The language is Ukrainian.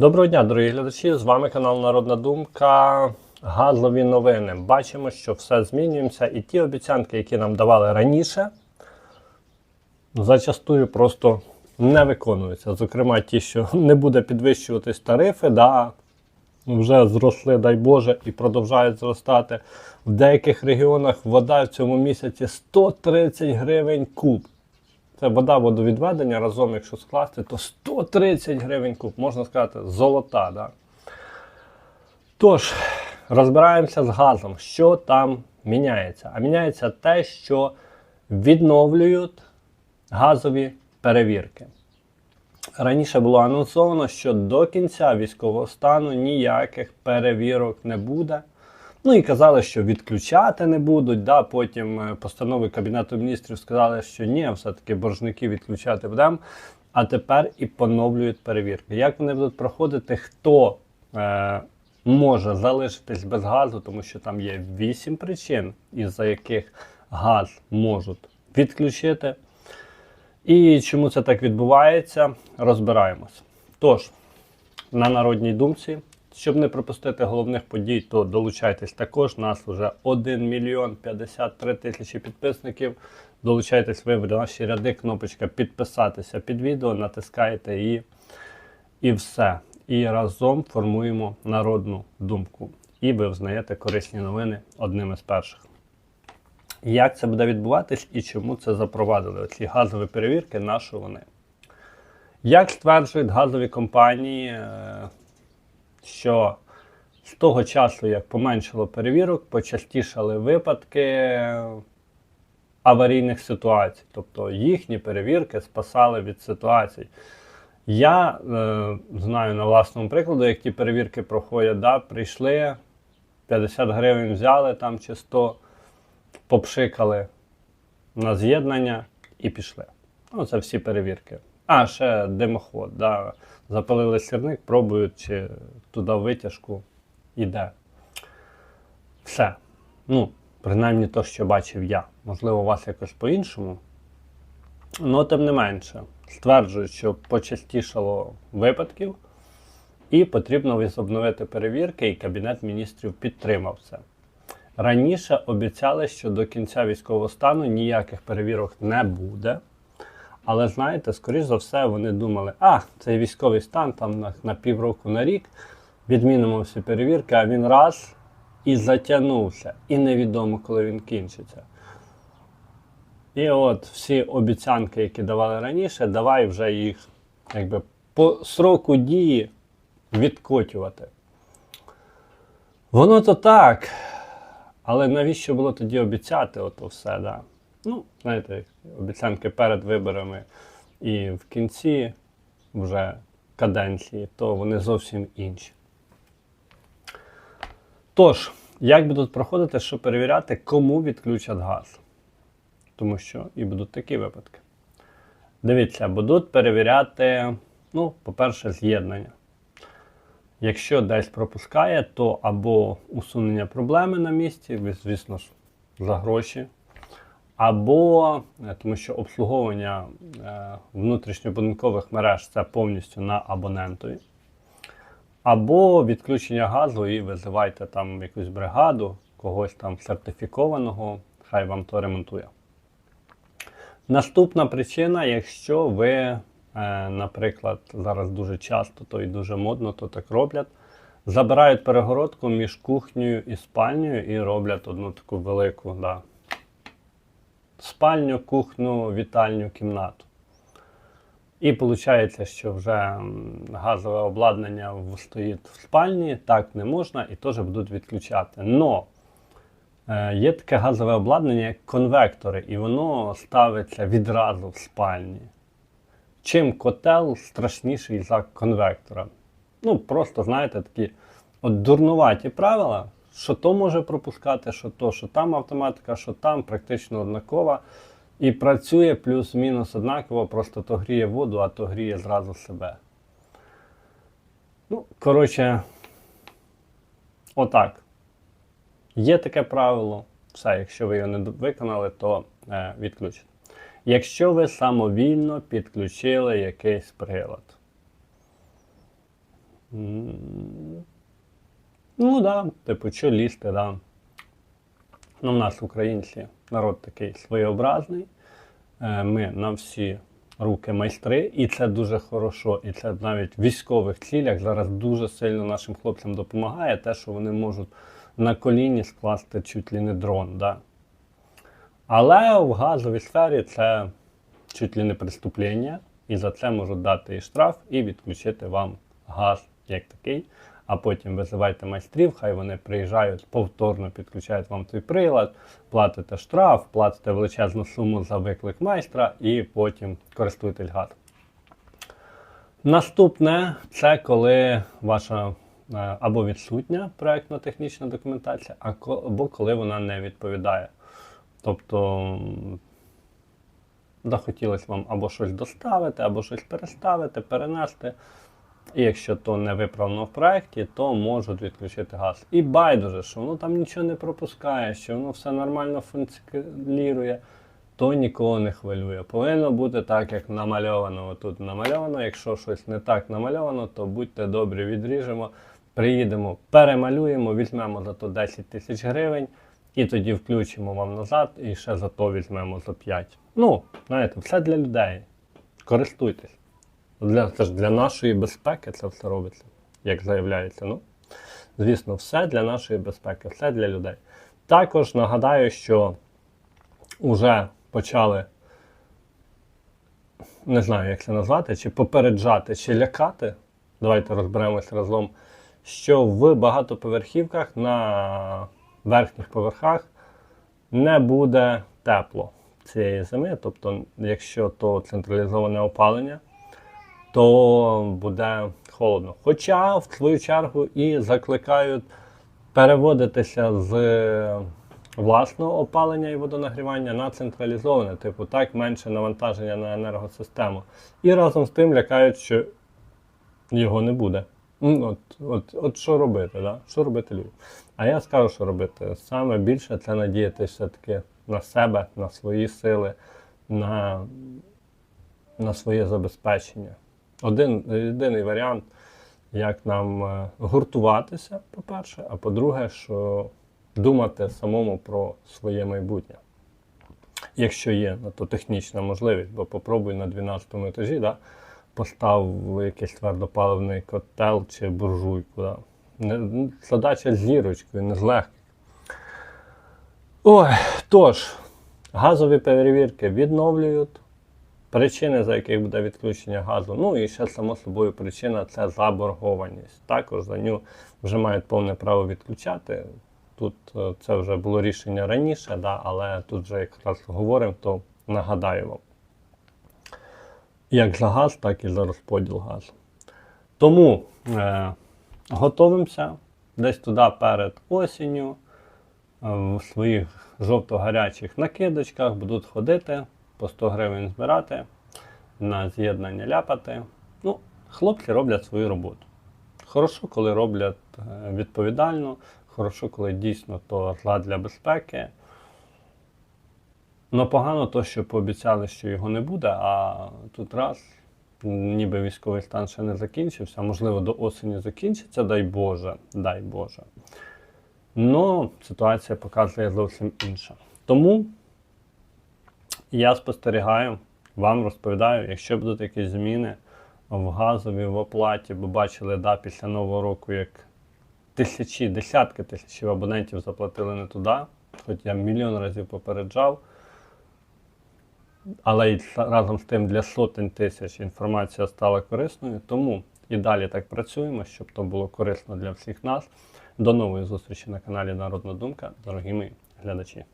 Доброго дня, дорогі глядачі! З вами канал Народна Думка. Газові новини. Бачимо, що все змінюється, і ті обіцянки, які нам давали раніше, зачастую просто не виконуються. Зокрема, ті, що не буде підвищуватись тарифи, да, вже зросли, дай Боже, і продовжують зростати. В деяких регіонах вода в цьому місяці 130 гривень куб. Це вода водовідведення разом, якщо скласти, то 130 гривень куб, можна сказати, золота. Да? Тож, розбираємося з газом, що там міняється. А міняється те, що відновлюють газові перевірки. Раніше було анонсовано, що до кінця військового стану ніяких перевірок не буде. Ну і казали, що відключати не будуть. Да? Потім е, постанови Кабінету міністрів сказали, що ні, все-таки боржники відключати будемо. А тепер і поновлюють перевірки. Як вони будуть проходити, хто е, може залишитись без газу, тому що там є 8 причин, із-за яких газ можуть відключити. І чому це так відбувається, розбираємось. Тож, на народній думці. Щоб не пропустити головних подій, то долучайтесь також. Нас вже 1 мільйон 53 тисячі підписників. Долучайтесь ви в наші ряди, кнопочка підписатися під відео, натискаєте її і все. І разом формуємо народну думку. І ви взнаєте корисні новини одним із перших. Як це буде відбуватись і чому це запровадили? Оці газові перевірки, на що вони? Як стверджують газові компанії, е, що з того часу, як поменшало перевірок, почастішали випадки аварійних ситуацій. Тобто їхні перевірки спасали від ситуацій. Я е, знаю на власному прикладу, як ті перевірки проходять, да, прийшли, 50 гривень взяли там чи 100, попшикали на з'єднання і пішли. Ну, це всі перевірки. А, ще димоход. Да. Запалили сірник, пробують, чи туди витяжку йде. Все. Ну, принаймні то, що бачив я. Можливо, у вас якось по-іншому. Ну, тим не менше, стверджують, що почастішало випадків, і потрібно возобновити перевірки, і Кабінет міністрів підтримав це. Раніше обіцяли, що до кінця військового стану ніяких перевірок не буде. Але знаєте, скоріш за все, вони думали, а, цей військовий стан там на, на півроку на рік, відмінимо всі перевірки, а він раз і затягнувся. І невідомо, коли він кінчиться. І от всі обіцянки, які давали раніше, давай вже їх якби по сроку дії відкотювати. Воно то так. Але навіщо було тоді обіцяти ото все? Да? Ну, знаєте, обіцянки перед виборами і в кінці вже каденції, то вони зовсім інші. Тож, як будуть проходити, що перевіряти, кому відключать газ? Тому що і будуть такі випадки. Дивіться, будуть перевіряти, ну, по-перше, з'єднання. Якщо десь пропускає, то або усунення проблеми на місці, звісно ж, за гроші або е, тому що обслуговування е, внутрішньобудинкових мереж це повністю на абонентові, або відключення газу і визивайте там якусь бригаду, когось там сертифікованого, хай вам то ремонтує. Наступна причина, якщо ви, е, наприклад, зараз дуже часто, то і дуже модно, то так роблять, забирають перегородку між кухнею і спальнею і роблять одну таку велику. да, спальню, кухню, вітальню, кімнату. І виходить, що вже газове обладнання стоїть в спальні, так не можна і теж будуть відключати. Но е, є таке газове обладнання, як конвектори, і воно ставиться відразу в спальні. Чим котел страшніший за конвектора? Ну, просто, знаєте, такі от дурнуваті правила що то може пропускати, що то, що там автоматика, що там практично однакова. І працює плюс-мінус однаково, просто то гріє воду, а то гріє зразу себе. Ну, коротше, отак. Є таке правило. Все, якщо ви його не виконали, то е, відключите. Якщо ви самовільно підключили якийсь прилад. Ну, да, типу, що лізти, да. Ну, в нас українці народ такий своєобразний. Е, Ми на всі руки майстри, і це дуже хорошо. І це навіть в військових цілях зараз дуже сильно нашим хлопцям допомагає те, що вони можуть на коліні скласти чуть ли не дрон. Да. Але в газовій сфері це чуть ли не преступлення, і за це можуть дати і штраф, і відключити вам газ як такий. А потім визивайте майстрів, хай вони приїжджають, повторно підключають вам той прилад, платите штраф, платите величезну суму за виклик майстра і потім користуєтесь газом. Наступне це коли ваша е, або відсутня проєктно-технічна документація, або коли вона не відповідає. Тобто захотілося вам або щось доставити, або щось переставити, перенести. І якщо то не виправлено в проєкті, то можуть відключити газ. І байдуже, що воно там нічого не пропускає, що воно все нормально функціонує, то нікого не хвилює. Повинно бути так, як намальовано. Отут намальовано. Якщо щось не так намальовано, то будьте добрі, відріжемо, приїдемо, перемалюємо, візьмемо за то 10 тисяч гривень. І тоді включимо вам назад, і ще за то візьмемо за 5. Ну, знаєте, все для людей. Користуйтесь. Для, це ж для нашої безпеки це все робиться, як заявляється. Ну, звісно, все для нашої безпеки, все для людей. Також нагадаю, що вже почали, не знаю, як це назвати, чи попереджати, чи лякати. Давайте розберемось разом, що в багатоповерхівках на верхніх поверхах не буде тепло цієї зими. Тобто, якщо то централізоване опалення, то буде холодно. Хоча, в свою чергу, і закликають переводитися з власного опалення і водонагрівання на централізоване, типу так менше навантаження на енергосистему. І разом з тим лякають, що його не буде. Ну, От, от, от що робити, да? що робити людям? А я скажу, що робити. Саме більше це надіятися все-таки на себе, на свої сили, на, на своє забезпечення. Один єдиний варіант, як нам е, гуртуватися, по-перше, а по-друге, що думати самому про своє майбутнє. Якщо є на то технічна можливість, бо попробуй на 12 етажі, да, постав якийсь твердопаливний котел чи буржуйку. Да. Не, задача з зірочкою, не з легких. Ой, тож, газові перевірки відновлюють. Причини, за яких буде відключення газу. Ну і ще, само собою, причина це заборгованість. Також за нього вже мають повне право відключати. Тут е, це вже було рішення раніше, да, але тут вже якраз говоримо, то нагадаю вам. Як за газ, так і за розподіл газу. Тому е, готовимося десь туди перед осінню. е, В своїх жовто-гарячих накидочках будуть ходити, по 100 гривень збирати, на з'єднання ляпати. Ну, хлопці роблять свою роботу. Хорошо, коли роблять е, відповідально, хорошо, коли дійсно то для безпеки. Ну погано то, що пообіцяли, що його не буде, а тут раз, ніби військовий стан ще не закінчився, можливо, до осені закінчиться, дай Боже, дай Боже. Ну, ситуація показує зовсім інша. Тому я спостерігаю, вам розповідаю, якщо будуть якісь зміни в газовій, в оплаті, бо бачили, да, після Нового року, як тисячі, десятки тисяч абонентів заплатили не туди, хоч я мільйон разів попереджав. Але й разом з тим для сотень тисяч інформація стала корисною. Тому і далі так працюємо, щоб то було корисно для всіх нас. До нової зустрічі на каналі Народна Думка, дорогі мої глядачі.